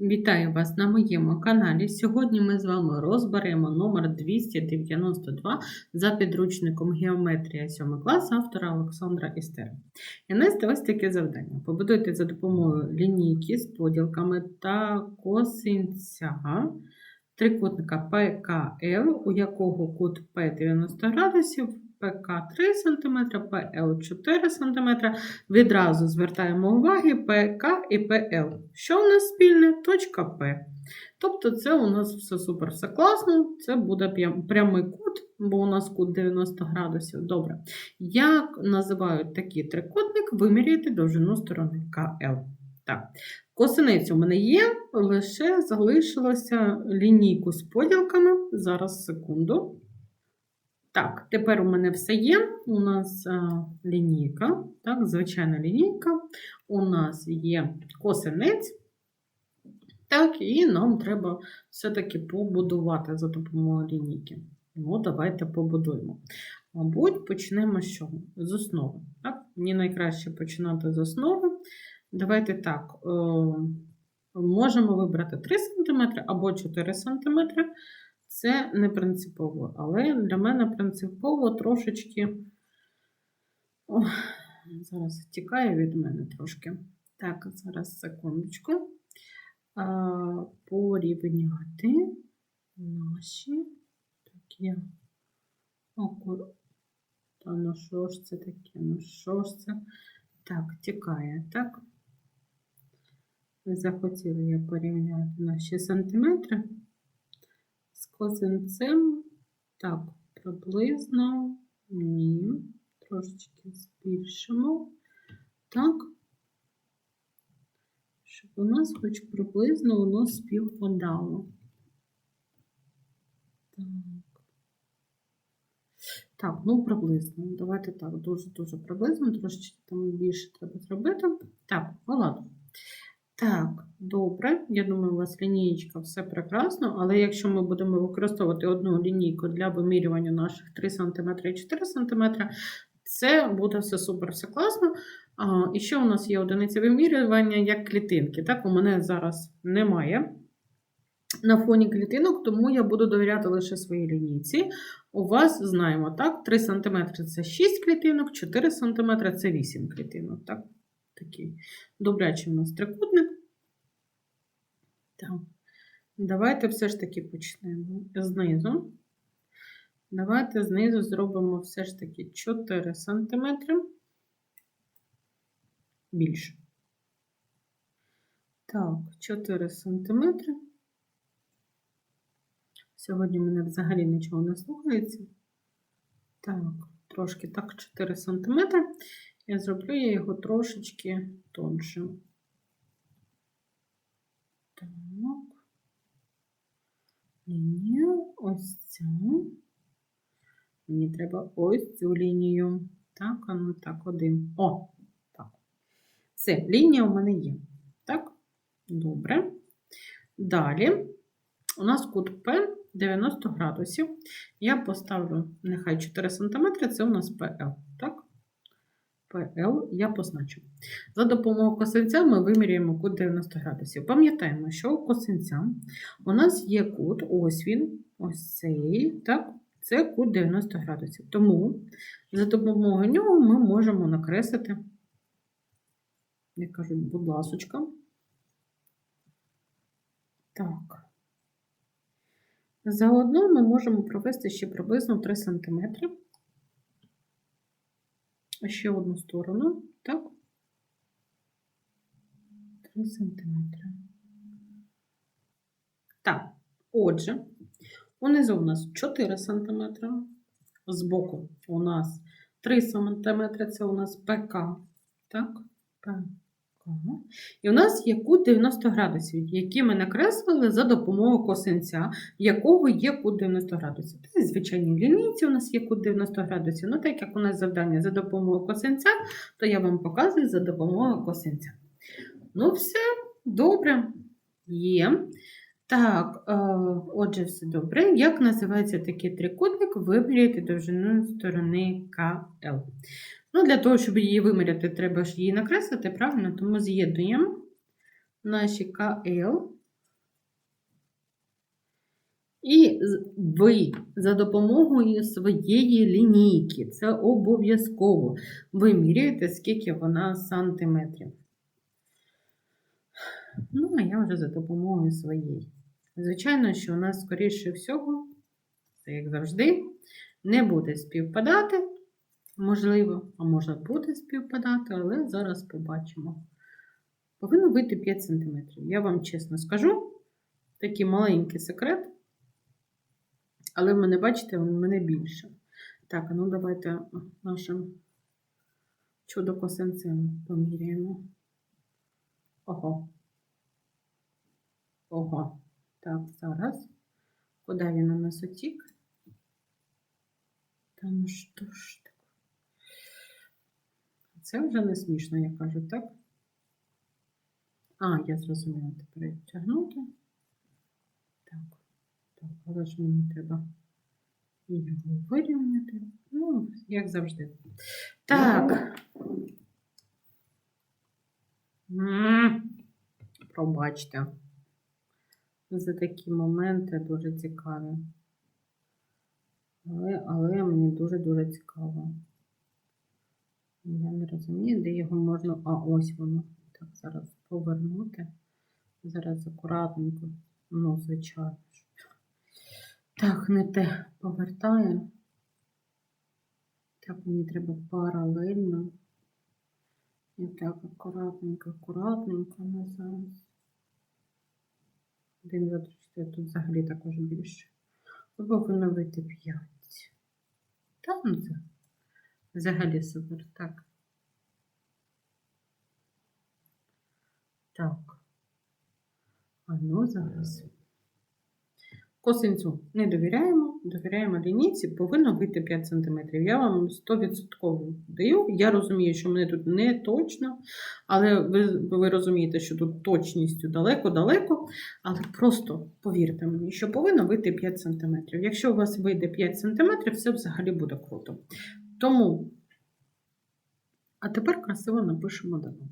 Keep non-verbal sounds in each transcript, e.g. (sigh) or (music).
Вітаю вас на моєму каналі. Сьогодні ми з вами розберемо номер 292 за підручником Геометрія 7 клас автора Олександра Істера. І нести ось таке завдання. Побудуйте за допомогою лінійки з поділками та косинця трикутника ПКЛ, у якого кут П 90 градусів, ПК 3 см, ПЛ 4 см. Відразу звертаємо уваги ПК і ПЛ. Що у нас спільне? Точка П. Тобто це у нас все супер, все класно. Це буде прямий кут, бо у нас кут 90 градусів. Добре. Як називають такий трикутник, виміряйте довжину сторони КЛ. Так. Косиниць у мене є, лише залишилося лінійку з поділками. Зараз секунду. Так, тепер у мене все є. У нас а, лінійка, так, звичайна лінійка. У нас є косинець. Так, і нам треба все-таки побудувати за допомогою лінійки. Ну, давайте побудуємо. Мабуть, почнемо з? З основи. Так? Мені найкраще починати з основи. Давайте так. Е, можемо вибрати 3 см або 4 см. Це не принципово, але для мене принципово трошечки. Ох, зараз тікає від мене трошки. Так, зараз секундочку. А, порівняти наші такі окур. Та ну що ж це таке? Ну що ж це? Так, тікає, так? Захотіла я порівняти наші сантиметри з косинцем. Так, приблизно ні. Трошечки збільшимо. Так. Щоб у нас хоч приблизно воно співпадало. Так. Так, ну приблизно. Давайте так, дуже-дуже приблизно, трошечки там більше треба зробити. Так, ну ладно. Так, добре. Я думаю, у вас лінієчка все прекрасно, але якщо ми будемо використовувати одну лінійку для вимірювання наших 3 см і 4 см, це буде все супер, все класно. А, і ще у нас є одиниця вимірювання як клітинки. Так, у мене зараз немає на фоні клітинок, тому я буду довіряти лише своїй лінійці. У вас знаємо, так, 3 см це 6 клітинок, 4 см це 8 клітинок. Так? Такий добрячий у нас трикутник. Так. Давайте все ж таки почнемо знизу. Давайте знизу зробимо все ж таки 4 см більше. Так, 4 см. Сьогодні мене взагалі нічого не слухається. Так, трошки так, 4 см. Я зроблю я його трошечки тоншим. Так. Лінія ось ця. Мені треба ось цю лінію. Так, а ну так, один. О, так. Все, лінія у мене є. Так, добре. Далі у нас кут П 90 градусів. Я поставлю, нехай 4 см, це у нас ПЛ. Так? ПЛ я позначу. За допомогою косинця ми вимірюємо кут 90 градусів. Пам'ятаємо, що у косинця у нас є кут, ось він, ось цей, так? Це кут 90 градусів. Тому за допомогою нього ми можемо накреслити, як кажуть, будь ласочка. Так. Заодно ми можемо провести ще приблизно 3 см. Ще одну сторону, так? 3 см. Так, отже, унизу у нас 4 см, збоку у нас 3 см, це у нас ПК, так? ПК. І у нас є кут 90 градусів, який ми накреслили за допомогою косинця, якого є кут 90 градусів. Та, звичайні лінійці у нас є кут 90 градусів. Ну, так як у нас завдання за допомогою косинця, то я вам показую за допомогою косинця. Ну, все, добре. Є. Так, е, отже, все добре. Як називається такий трикутник? Виміряйте довжину сторони КЛ. Ну, для того, щоб її виміряти, треба ж її накреслити, правильно? Тому з'єднуємо наші КЛ І ви за допомогою своєї лінійки, це обов'язково, вимірюєте, скільки вона сантиметрів. Ну, а я вже за допомогою своєї. Звичайно, що у нас, скоріше всього, це як завжди, не буде співпадати. Можливо, а може буде співпадати, але зараз побачимо. Повинно вийти 5 см. Я вам чесно скажу, такий маленький секрет. Але в мене, бачите, в мене більше. Так, ну давайте нашим чудо-косинцем поміряємо. Ого. Ого. Так, зараз. Куди він у нас утік? Та ну що ж таке? Це вже не смішно, я кажу, так? А, я зрозуміла тепер як тягнути. Так, так, але ж мені треба його вирівняти. Ну, як завжди. Так. М, Пробачте. За такі моменти дуже цікаві. Але, але мені дуже-дуже цікаво. Я не розумію, де його можна. А, ось воно. Так, зараз повернути. Зараз акуратненько. Ну, звичайно. Так, не те повертаю. Так, мені треба паралельно. І так, акуратненько, акуратненько на зараз. Один, два, три, чотири. Тут взагалі також більше. Або виновити вийти 5. Та, ну це взагалі супер. Так. Так. А ну зараз. Косинцю не довіряємо, довіряємо лінійці, повинно вийти 5 см. Я вам 100% даю. Я розумію, що мене тут не точно, але ви, ви розумієте, що тут точністю далеко-далеко. Але просто повірте мені, що повинно вийти 5 см. Якщо у вас вийде 5 см, все взагалі буде круто. Тому, а тепер красиво напишемо дано.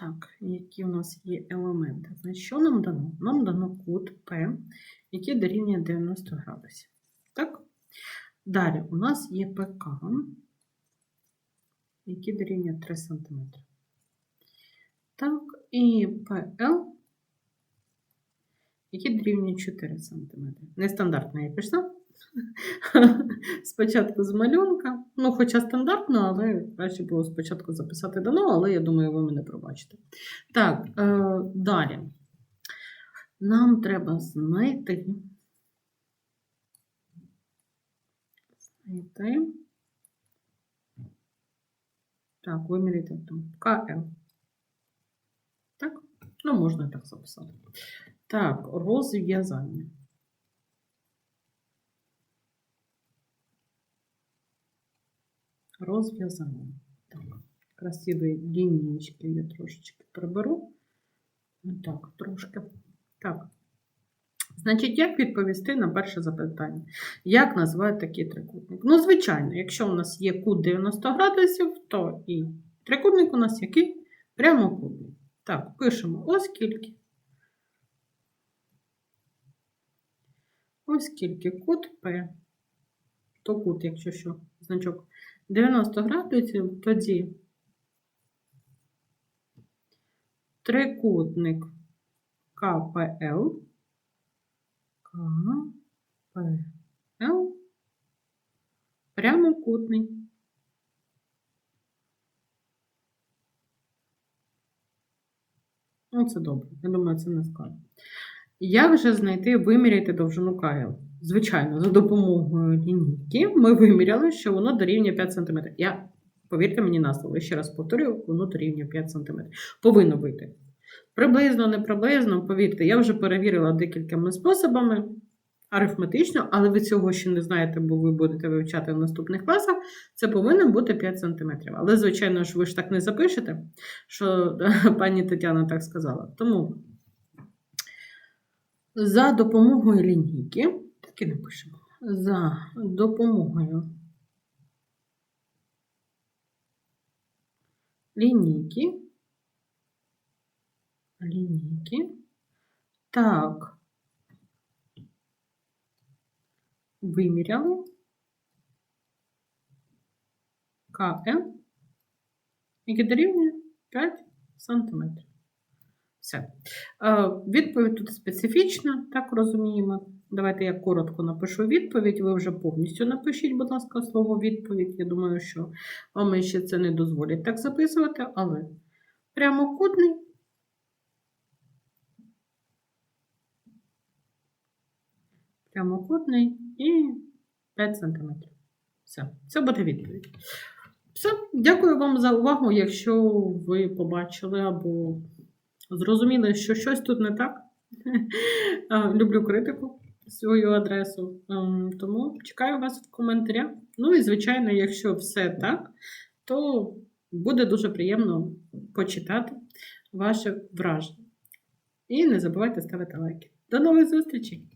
Так, які у нас є елементи? Значить, що нам дано? Нам дано кут P, який дорівнює 90 градусів. Так? Далі у нас є ПК, який дорівнює 3 см. Так, і ПЛ, який дорівнює 4 см. Нестандартно я пішла. (laughs) Спочатку з малюнка. Ну, хоча стандартно, але краще було спочатку записати дано, але я думаю, ви мене пробачите. Так, е, далі. Нам треба знайти. Знайти. Так, виміряти там КМ. Так? Ну, можна так записати. Так, розв'язання. Розв'язання. Так, красиві лінієчки я трошечки приберу. Так, трошки. Так. Значить, як відповісти на перше запитання? Як називають такий трикутник? Ну, звичайно, якщо у нас є кут 90 градусів, то і трикутник у нас який? Прямокутний. Так, пишемо оскільки. Оскільки кут P, то кут, якщо що, значок 90 градусів, тоді трикутник КПЛ, КПЛ прямокутний. Ну, це добре. Я думаю, це не складно. Як же знайти, виміряти довжину КЛ? Звичайно, за допомогою лінійки ми виміряли, що воно дорівнює 5 см. Я, повірте мені на слово, ще раз повторюю, воно дорівнює 5 см. Повинно вийти. Приблизно, не приблизно, повірте, я вже перевірила декількома способами арифметично, але ви цього ще не знаєте, бо ви будете вивчати в наступних класах. Це повинно бути 5 см. Але, звичайно ж, ви ж так не запишете, що (laughs) пані Тетяна так сказала. Тому за допомогою лінійки, так і напишемо, за допомогою лінійки, лінійки, так, виміряли КМ, яке дорівнює 5 см. Все. Е, Відповідь тут специфічна, так розуміємо. Давайте я коротко напишу відповідь. Ви вже повністю напишіть, будь ласка, слово відповідь. Я думаю, що вам ще це не дозволять так записувати, але прямокутний. Прямокутний і 5 см. Все, це буде відповідь. Все, дякую вам за увагу. Якщо ви побачили або зрозуміли, що щось тут не так. (laughs) Люблю критику свою адресу. Ем, Тому чекаю вас в коментарях. Ну і, звичайно, якщо все так, то буде дуже приємно почитати ваше враження. І не забувайте ставити лайки. До нових зустрічей!